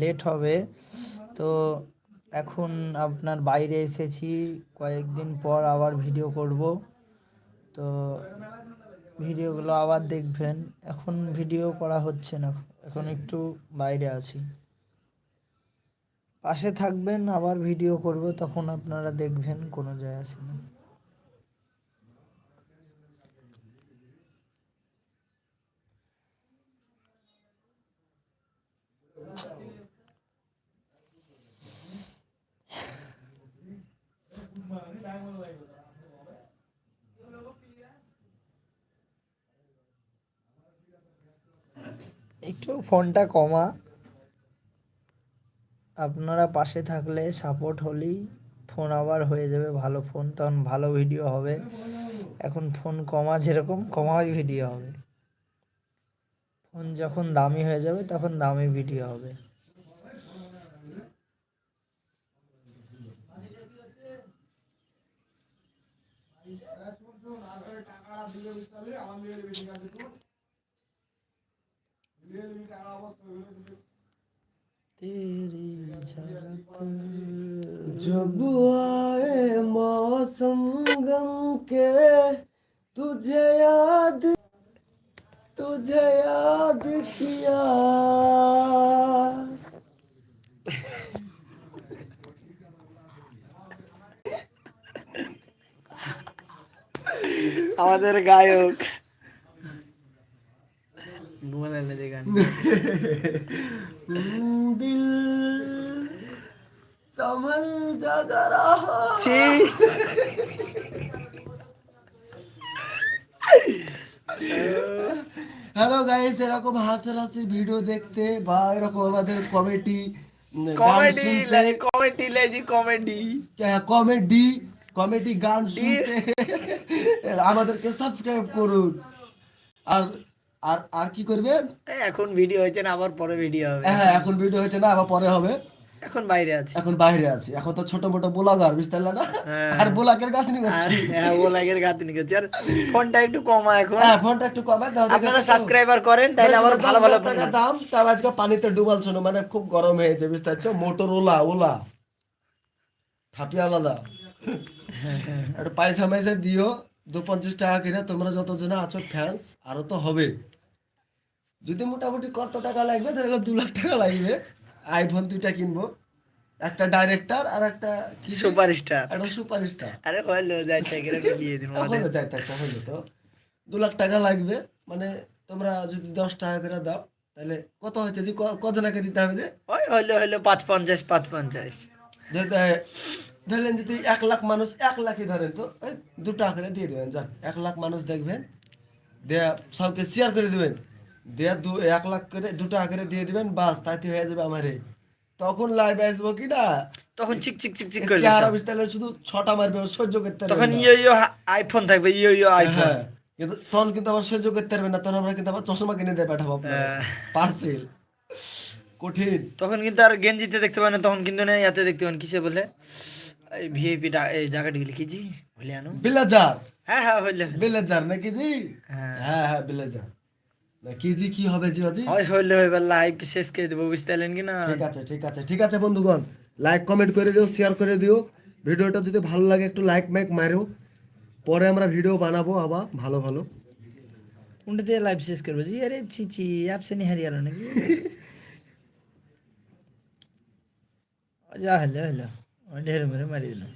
Late হবে। তো এখন আপনার বাইরে এসেছি, কয়েকদিন পর আবার ভিডিও করব। তো ভিডিওগুলো আবার দেখবেন। এখন ভিডিও করা হচ্ছে না, এখন একটু বাইরে আছি। পাশে থাকবেন, আবার ভিডিও করব, তখন আপনারা দেখবেন, কোনো যায় আসে না। একটু ফোনটা কমা। আপনারা পাশে থাকলে সাপোর্ট হলেই ফোন আবার হয়ে যাবে, ভালো ফোন। তখন ভালো ভিডিও হবে। এখন ফোন কমা যেরকম, কমাই ভিডিও হবে। ফোন যখন দামি হয়ে যাবে, তখন দামি ভিডিও হবে। तेरी झलक जब आए मौसम गम के तुझे याद तुझे याद किया আমাদের গায়ক ঘুমালেন যে গান दिल संभल जा जरा ছি হ্যালো গাইস এরকম হাসির হাসির ভিডিও দেখতে বা এরকম আমাদের comedy comedy comedy lazy comedy comedy comedy গান শুনতে আমাদেরকে সাবস্ক্রাইব করুন আর আর আর কি করবেন এখন ভিডিও হয়েছে না আবার পরে ভিডিও হবে। হ্যাঁ এখন ভিডিও হচ্ছে না আবার পরে হবে। এখন বাইরে আছি। এখন বাইরে আছি। এখন তো ছোট মোটো ব্লগার বুঝতে পারলে না? হ্যাঁ। আর ব্লগের গাঁথনি করছি। হ্যাঁ ও লাগের গাতিনি করছি। আর ফোনটা একটু কমা এখন। হ্যাঁ ফোনটা একটু কমায় দাও আপনারা সাবস্ক্রাইবার করেন তাহলে আবার ভালো ভালো টাকা দাম তাও আজকে পানিতে ডুবাল শোনো মানে খুব গরম হয়েছে বুঝতে পারছ? Motor OLA. ওলা থাপি আলাদা। একটু পয়সা মাইসা দিও। দু পঞ্চাশ টাকা কিনে তোমরা যতজন আছো ফ্যান্স আরও তো হবে। যদি মোটামুটি কত টাকা লাগবে তাহলে দু লাখ টাকা লাগবে। আইফোন দুইটা কিনবো একটা ডাইরেক্টর আর একটা কি সুপারস্টার। একটা সুপারস্টার। আরে হলো যাই থেকে দিয়ে দিন হলো যাইতে একটা হলো তো। দু লাখ টাকা লাগবে মানে তোমরা যদি দশ টাকা করে দাও তাহলে কত হচ্ছে যে ক- কজনাকে দিতে হবে যে? ওই হলো হলো পাঁচ পঞ্চাশ পাঁচ পঞ্চাশ ধরলেন যদি এক লাখ মানুষ এক লাখই ধরেন তো ওই দু টাকা করে দিয়ে দেবেন যান। এক লাখ মানুষ দেখবেন দেয়া সবকে শেয়ার করে দেবেন। দেয়া দু এক লাখ করে দু টাকা করে দিয়ে দিবেন বাস তাতে হয়ে যাবে আমার। তখন লাইভ আসব কি না? তখন চিক চিক চিক চিক করে চেহারা বিস্তারে শুধু ছটা মারবে সহ্য করতে পারবে তখন। ইয়ো ইয়ো আইফোন থাকবে ইয়ো ইয়ো আইফোন কিন্তু তখন কিন্তু আবার সহ্য করতে পারবে না তখন আমরা কিন্তু আবার চশমা কিনে দিয়ে পাঠাবো হ্যাঁ। পার্সেল। কঠিন। তখন কিন্তু আর গেঞ্জিতে দেখতে পাবেন না তখন কিন্তু না ইয়াতে দেখতে পাবেন কিসে বলে? এই ভিআইপি এই জায়গাটা গেলে কি জি বলে আনো। বিলাজার হ্যাঁ হ্যাঁ হইলে বিলাজার নাকি জি? হ্যাঁ। হ্যাঁ হ্যাঁ বিলাজার কি জি কি হবে জি বাজি? ওই হইলে এবার লাইভ শেষ করে দেবো বুঝতে পারলেন কি না ঠিক আছে ঠিক আছে ঠিক আছে বন্ধুগণ। লাইক কমেন্ট করে দিও শেয়ার করে দিও। ভিডিওটা যদি ভালো লাগে একটু লাইক মাইক মারো। পরে আমরা ভিডিও বানাবো আবার ভালো ভালো। উন্ডে দিয়ে লাইভ শেষ করব? জি আরে ছি ছি অ্যাপসে নিয়ে হারিয়ে গেল নাকি? যা হলো হলো। ঢের মেরে মারি দিলাম